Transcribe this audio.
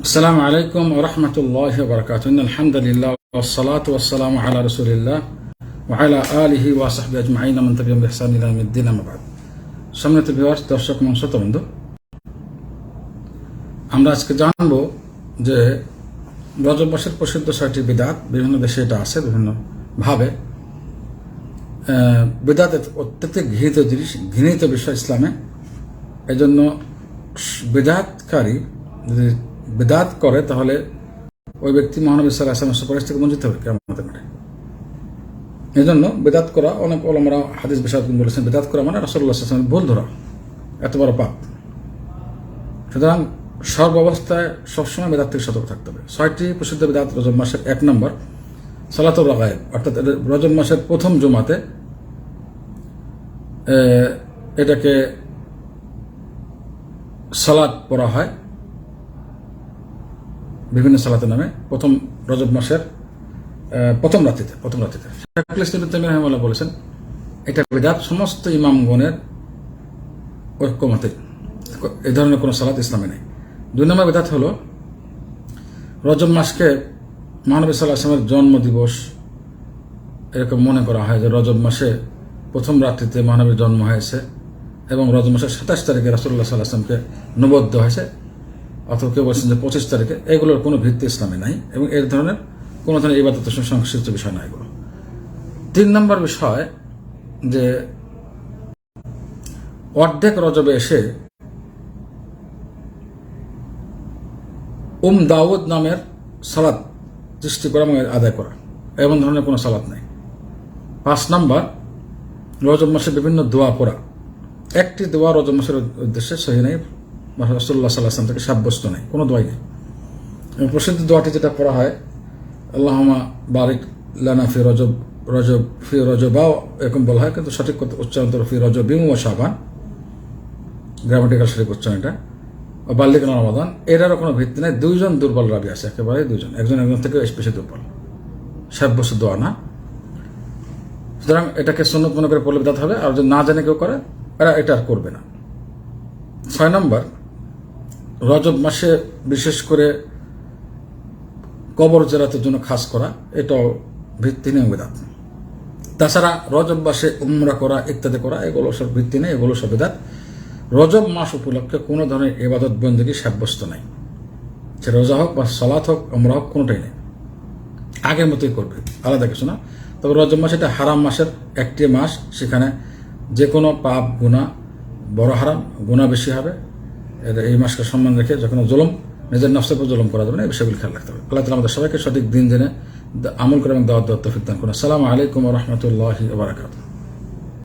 السلام عليكم ورحمة الله وبركاته إن الحمد لله والصلاة والسلام على رسول الله وعلى آله وصحبه أجمعين من تبعهم بإحسان إلى يوم الدين أما بعد সম্মানিত ভিউয়ার্স দর্শক এবং শ্রোতবন্ধু আমরা আজকে জানবো যে রজব মাসের প্রসিদ্ধ ছয়টি বিদাত বিভিন্ন দেশে এটা আছে বিভিন্ন ভাবে আহ, বিদাত অত্যধিক ঘৃণিত জিনিস ঘৃণিত বিষয় ইসলামে এজন্য স- বিদাতকারী যদি বিদাত করে, তাহলে ওই ব্যক্তি মহানবী সাল্লাহ আসলামের সুপারিশ থেকে বঞ্চিত হবে কেমন পারে এই জন্য বেদাত করা, অনেক ওলামারা হাদিস বিষাদ বলেছেন, বেদাত করা মানে রসল্লাহ আসলামের ভুল ধরা, এত বড় পাপ। সুতরাং সর্বাবস্থায় সবসময় বেদাত থেকে সতর্ক থাকতে হবে। ছয়টি প্রসিদ্ধ বেদাত রজব মাসের এক নম্বর, সালাতুর রাগায়েব, অর্থাৎ রজব মাসের প্রথম জমাতে এটাকে সালাদ পড়া হয়। বিভিন্ন সালাতের নামে প্রথম রজব মাসের প্রথম রাত্রিতে প্রথম রাত্রিতে। ইবনে বলেছেন, এটা বিদাত, সমস্ত ইমামগণের ঐক্যমতে। এই ধরনের কোনো সালাত ইসলামে নেই। দুই নম্বর বিদাত হলো, রজব মাসকে মহানবী সাল্লাহ আসলামের জন্ম দিবস এরকম মনে করা হয় যে রজব মাসে প্রথম রাত্রিতে মহানবীর জন্ম হয়েছে এবং রজব মাসের সাতাশ তারিখে রাসুল্লাহ সাল্লাহ আসলামকে নবদ্ধ হয়েছে। অথবা কেউ বলছেন যে পঁচিশ তারিখে, এগুলোর কোনো ভিত্তি ইসলামে নাই এবং এর ধরনের কোনো ধরনের ইবাদতের সঙ্গে সংশ্লিষ্ট বিষয় না এগুলো। তিন নম্বর বিষয় যে অর্ধেক রজবে এসে উম দাউদ নামের সালাদ সৃষ্টি করা এবং আদায় করা, এমন ধরনের কোনো সালাদ নাই। পাঁচ নম্বর, রজব মাসে বিভিন্ন দোয়া পড়া। একটি দোয়া রজব মাসের উদ্দেশ্যে সহি নেই। সাল্লাহ আসলাম থেকে সাব্যস্ত নেই, কোনো দোয়াই নেই। এবং প্রসিদ্ধ দোয়াটি যেটা পড়া হয় আল্লাহমা বারিক লানা ফি রজব রজব ফি রজবাও এরকম বলা হয়, কিন্তু সঠিক উচ্চারণ ফি রজব বিমু ও সাবান গ্রামাটিক্যাল সঠিক উচ্চারণ এটা। ও বাল্লিক রমাদান, এটারও কোনো ভিত্তি নেই, দুইজন দুর্বল রাবি আছে একেবারে দুইজন, একজন একজন থেকে বেশি দুর্বল। সাব্যস্ত দোয়া না। সুতরাং এটাকে সুন্নত মনে করে পড়লে হবে, আর যদি না জানে কেউ করে, এরা এটা আর করবে না। ছয় নম্বর রজব মাসে বিশেষ করে কবর জেরাতের জন্য খাস করা, এটাও ভিত্তিহীন বেদাত। তাছাড়া রজব মাসে উমরা করা, ইত্যাদি করা, এগুলো সব ভিত্তি নেই, এগুলো সব বেদাত। রজব মাস উপলক্ষে কোনো ধরনের এবাদত বন্দী সাব্যস্ত নাই। সে রোজা হোক বা সলাৎ হোক, উমরা হোক, কোনোটাই নেই। আগের মতোই করবে, আলাদা কিছু না। তবে রজব মাস এটা হারাম মাসের একটি মাস, সেখানে যে কোনো পাপ গুণা বড় হারাম গুণা বেশি হবে এই মাসকে সম্মান রেখে যখন জলম, নিজের নফসের উপর জলম করা যাবে না, এই বিষয়গুলি খেয়াল রাখতে হবে। আল্লাহ তালা আমাদের সবাইকে সঠিক দিন জেনে আমল করে এবং দাওয়াত দাওয়াত তফিক করুন। আসসালামু আলাইকুম রহমতুল্লাহ